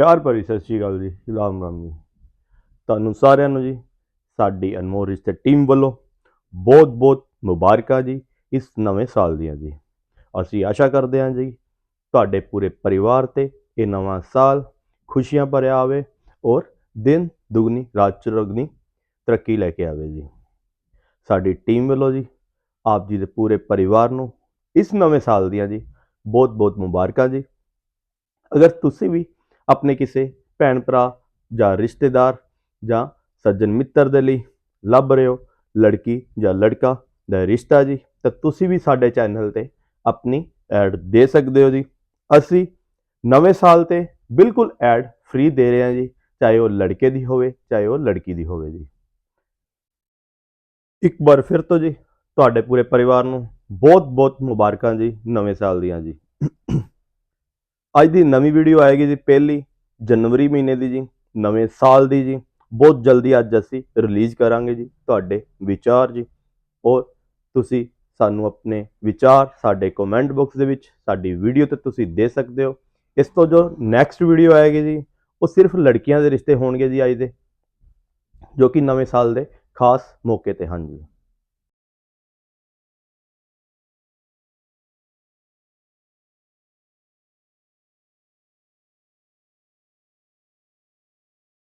ਪਿਆਰ ਭਰੀ ਸਤਿ ਸ਼੍ਰੀ ਅਕਾਲ ਜੀ ਰਾਮ ਰਾਮ ਜੀ। ਤੁਹਾਨੂੰ ਸਾਰਿਆਂ ਨੂੰ ਜੀ, ਸਾਡੀ ਅਨਮੋਲ ਰਿਸ਼ਤੇ ਟੀਮ ਵੱਲੋਂ ਬਹੁਤ ਬਹੁਤ ਮੁਬਾਰਕਾਂ ਜੀ, ਇਸ ਨਵੇਂ ਸਾਲ ਦੀਆਂ ਜੀ। ਅਸੀਂ ਆਸ਼ਾ ਕਰਦੇ ਹਾਂ ਜੀ, ਤੁਹਾਡੇ ਪੂਰੇ ਪਰਿਵਾਰ ਤੇ ਇਹ ਨਵਾਂ ਸਾਲ ਖੁਸ਼ੀਆਂ ਭਰਿਆ ਆਵੇ ਔਰ ਦਿਨ ਦੁਗਣੀ, ਰਾਤ ਚੌਗੁਣੀ ਤਰੱਕੀ ਲੈ ਕੇ ਆਵੇ ਜੀ। ਸਾਡੀ ਟੀਮ ਵੱਲੋਂ ਜੀ, ਆਪ ਜੀ ਦੇ ਪੂਰੇ ਪਰਿਵਾਰ ਨੂੰ ਇਸ ਨਵੇਂ ਸਾਲ ਦੀਆਂ ਜੀ, ਬਹੁਤ ਬਹੁਤ ਮੁਬਾਰਕਾਂ ਜੀ। ਅਗਰ ਤੁਸੀਂ ਵੀ ਆਪਣੇ ਕਿਸੇ ਭੈਣ ਭਰਾ ਜਾਂ ਰਿਸ਼ਤੇਦਾਰ ਜਾਂ ਸੱਜਣ ਮਿੱਤਰ ਦੇ ਲਈ ਲੱਭ ਰਹੇ ਹੋ। ਲੜਕੀ ਜਾਂ ਲੜਕਾ ਦਾ ਰਿਸ਼ਤਾ ਜੀ, ਤਾਂ ਤੁਸੀਂ ਵੀ ਸਾਡੇ ਚੈਨਲ ਤੇ ਆਪਣੀ ਐਡ ਦੇ ਸਕਦੇ ਹੋ ਜੀ। ਅਸੀਂ ਨਵੇਂ ਸਾਲ ਤੇ ਬਿਲਕੁਲ ਐਡ ਫ੍ਰੀ ਦੇ ਰਹੇ ਹਾਂ ਜੀ, ਚਾਹੇ ਉਹ ਲੜਕੇ ਦੀ ਹੋਵੇ, ਚਾਹੇ ਉਹ ਲੜਕੀ ਦੀ ਹੋਵੇ ਜੀ। ਇੱਕ ਵਾਰ ਫਿਰ ਤੋਂ ਜੀ, ਤੁਹਾਡੇ ਪੂਰੇ ਪਰਿਵਾਰ ਨੂੰ ਬਹੁਤ ਬਹੁਤ ਮੁਬਾਰਕਾਂ ਜੀ ਨਵੇਂ ਸਾਲ ਦੀਆਂ ਜੀ। ਅੱਜ ਦੀ ਨਵੀਂ ਵੀਡੀਓ ਆਏਗੀ ਜੀ ਪਹਿਲੀ ਜਨਵਰੀ ਮਹੀਨੇ ਦੀ ਜੀ, ਨਵੇਂ ਸਾਲ ਦੀ ਜੀ। ਬਹੁਤ ਜਲਦੀ ਅੱਜ ਅਸੀਂ ਰਿਲੀਜ਼ ਕਰਾਂਗੇ ਜੀ ਤੁਹਾਡੇ ਵਿਚਾਰ ਜੀ। ਔਰ ਤੁਸੀਂ ਸਾਨੂੰ ਆਪਣੇ ਵਿਚਾਰ ਸਾਡੇ ਕਮੈਂਟ ਬਾਕਸ ਦੇ ਵਿੱਚ, ਸਾਡੀ ਵੀਡੀਓ ਤੇ ਤੁਸੀਂ ਦੇ ਸਕਦੇ ਹੋ। ਇਸ ਤੋਂ ਜੋ ਨੈਕਸਟ ਵੀਡੀਓ ਆਏਗੀ ਜੀ, ਉਹ ਸਿਰਫ ਲੜਕੀਆਂ ਦੇ ਰਿਸ਼ਤੇ ਹੋਣਗੇ ਜੀ ਅੱਜ ਦੇ, ਜੋ ਕਿ ਨਵੇਂ ਸਾਲ ਦੇ ਖਾਸ ਮੌਕੇ ਤੇ ਹਨ ਜੀ।